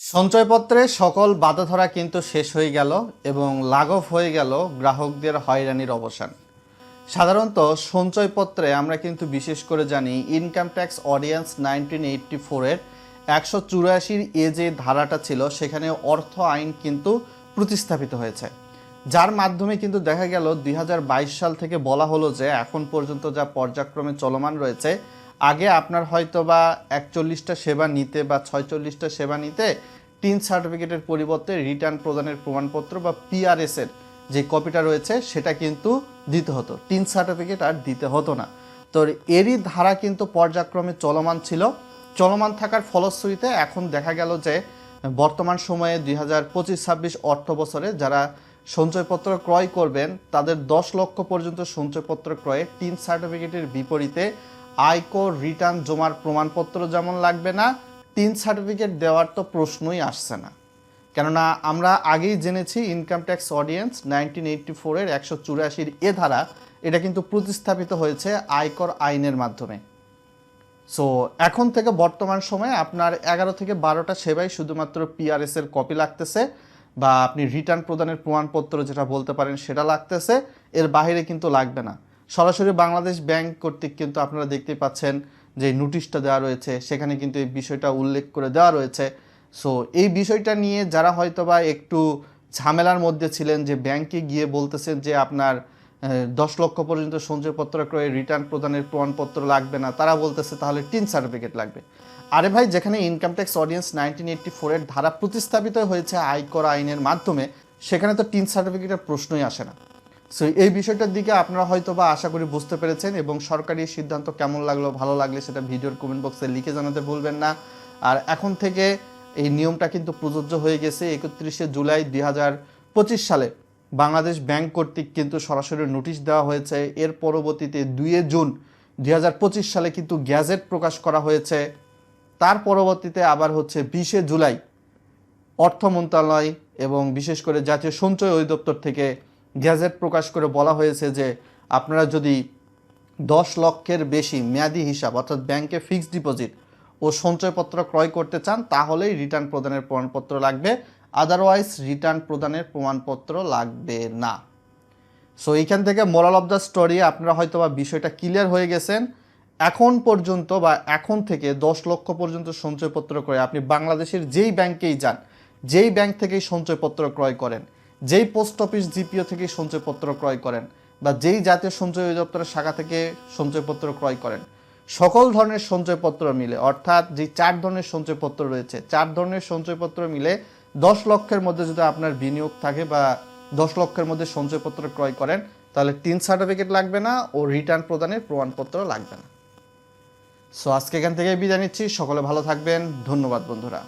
সঞ্চয়পত্রে সকল বাধা ধরা কিন্তু শেষ হয়ে গেল এবং লাঘব হয়ে গেল গ্রাহকদের হয়রানির অবসান। সাধারণত সঞ্চয়পত্রে আমরা কিন্তু বিশেষ করে জানি income tax ordinance nineteen eighty ফোরের একশো চুরাশির এ যে ধারাটা ছিল, সেখানে অর্থ আইন কিন্তু প্রতিস্থাপিত হয়েছে। যার মাধ্যমে কিন্তু দেখা গেল দুই হাজার বাইশ সাল থেকে বলা হলো যে এখন পর্যন্ত যা পর্যায়ক্রমে চলমান রয়েছে আগে আপনার হয়তো বা একচল্লিশটা সেবা নিতে বা ছয়চল্লিশটা সেবা নিতে টিন সার্টিফিকেটের পরিবর্তে রিটার্ন প্রদানের প্রমাণপত্র বা পিআরএস এর যে কপিটা রয়েছে, সেটা কিন্তু দিতে হতো। টিন সার্টিফিকেট আর দিতে হতো না। তো এরই ধারা কিন্তু পর্যায়ক্রমে চলমান ছিল। চলমান থাকার ফলশ্রুতিতে এখন দেখা গেল যে বর্তমান সময়ে দুই হাজার পঁচিশ ছাব্বিশ অর্থ বছরে যারা সঞ্চয়পত্র ক্রয় করবেন, তাদের দশ লক্ষ পর্যন্ত সঞ্চয়পত্র ক্রয়ে টিন সার্টিফিকেটের বিপরীতে আয়কর রিটার্ন জমার প্রমাণপত্র যেমন লাগবে না টিন সার্টিফিকেট দেওয়ার তো প্রশ্নই আসছে না। কেননা আমরা আগেই জেনেছি income tax ordinance nineteen eighty ফোরের একশো চুরাশির এ ধারা, এটা কিন্তু প্রতিস্থাপিত হয়েছে আয়কর আইনের মাধ্যমে। সো এখন থেকে বর্তমান সময়ে আপনার এগারো থেকে বারোটা সেবাই শুধুমাত্র পিআরএস এর কপি লাগতেছে, বা আপনি রিটার্ন প্রদানের প্রমাণপত্র যেটা বলতে পারেন সেটা লাগতেছে, এর বাইরে কিন্তু লাগবে না। সরাসরি বাংলাদেশ ব্যাংক কর্তৃক কিন্তু আপনারা দেখতেই পাচ্ছেন যে নোটিশটা দেওয়া রয়েছে, সেখানে কিন্তু এই বিষয়টা উল্লেখ করে দেওয়া রয়েছে। সো এই বিষয়টা নিয়ে যারা হয়তোবা একটু ঝামেলার মধ্যে ছিলেন যে ব্যাংকে গিয়ে বলতেছেন যে আপনার দশ লক্ষ পর্যন্ত সঞ্চয়পত্র ক্রয়ে রিটার্ন প্রদানের প্রমাণপত্র লাগবে না, তারা বলতেছে তাহলে টিন সার্টিফিকেট লাগবে। আরে ভাই, যেখানে income tax ordinance nineteen eighty ফোরের ধারা প্রতিস্থাপিত হয়েছে আয়কর আইনের মাধ্যমে, সেখানে তো টিন সার্টিফিকেটের প্রশ্নই আসে না। সো এই বিষয়টার দিকে আপনারা হয়তো বা আশা করি বুঝতে পেরেছেন এবং সরকারি সিদ্ধান্ত কেমন লাগল, ভালো লাগলে সেটা ভিডিওর কমেন্ট বক্সে লিখে জানাতে ভুলবেন না। আর এখন থেকে এই নিয়মটা কিন্তু প্রযোজ্য হয়ে গেছে। একত্রিশে জুলাই দুই হাজার পঁচিশ সালে বাংলাদেশ ব্যাংক কর্তৃক কিন্তু সরাসরি নোটিশ দেওয়া হয়েছে। এর পরবর্তীতে দুইয়ে জুন দুই হাজার পঁচিশ সালে কিন্তু গ্যাজেট প্রকাশ করা হয়েছে। তার পরবর্তীতে আবার হচ্ছে বিশে জুলাই অর্থ মন্ত্রণালয় এবং বিশেষ করে জাতীয় সঞ্চয় অধিদপ্তর থেকে গ্যাজেট প্রকাশ করে বলা হয়েছে যে আপনারা যদি দশ লক্ষের বেশি মেয়াদি হিসাব, অর্থাৎ ব্যাংকে ফিক্সড ডিপোজিট ও সঞ্চয়পত্র ক্রয় করতে চান, তাহলেই রিটার্ন প্রদানের প্রমাণপত্র লাগবে। আদারওয়াইজ রিটার্ন প্রদানের প্রমাণপত্র লাগবে না। সো এইখান থেকে মোরাল অফ দ্য স্টোরি আপনারা হয়তো বা বিষয়টা ক্লিয়ার হয়ে গেছেন। এখন পর্যন্ত বা এখন থেকে দশ লক্ষ পর্যন্ত সঞ্চয়পত্র ক্রয়, আপনি বাংলাদেশের যেই ব্যাংকেই যান, যেই ব্যাংক থেকেই সঞ্চয়পত্র ক্রয় করেন যেই পোস্ট অফিস জিপিও থেকে সঞ্চয়পত্র ক্রয় করেন বা যেই জাতীয় সঞ্চয় অধিদপ্তরের শাখা থেকে সঞ্চয়পত্র ক্রয় করেন, সকল ধরনের সঞ্চয়পত্র মিলে, অর্থাৎ যে চার ধরনের সঞ্চয়পত্র রয়েছে, চার ধরনের সঞ্চয়পত্র মিলে দশ লক্ষের মধ্যে যদি আপনার বিনিয়োগ থাকে বা দশ লক্ষের মধ্যে সঞ্চয়পত্র ক্রয় করেন, তাহলে তিন সার্টিফিকেট লাগবে না ও রিটার্ন প্রদানের প্রমাণপত্র লাগবে না। সো আজকে এখান থেকে বিদায় নিচ্ছি। সকলে ভালো থাকবেন। ধন্যবাদ বন্ধুরা।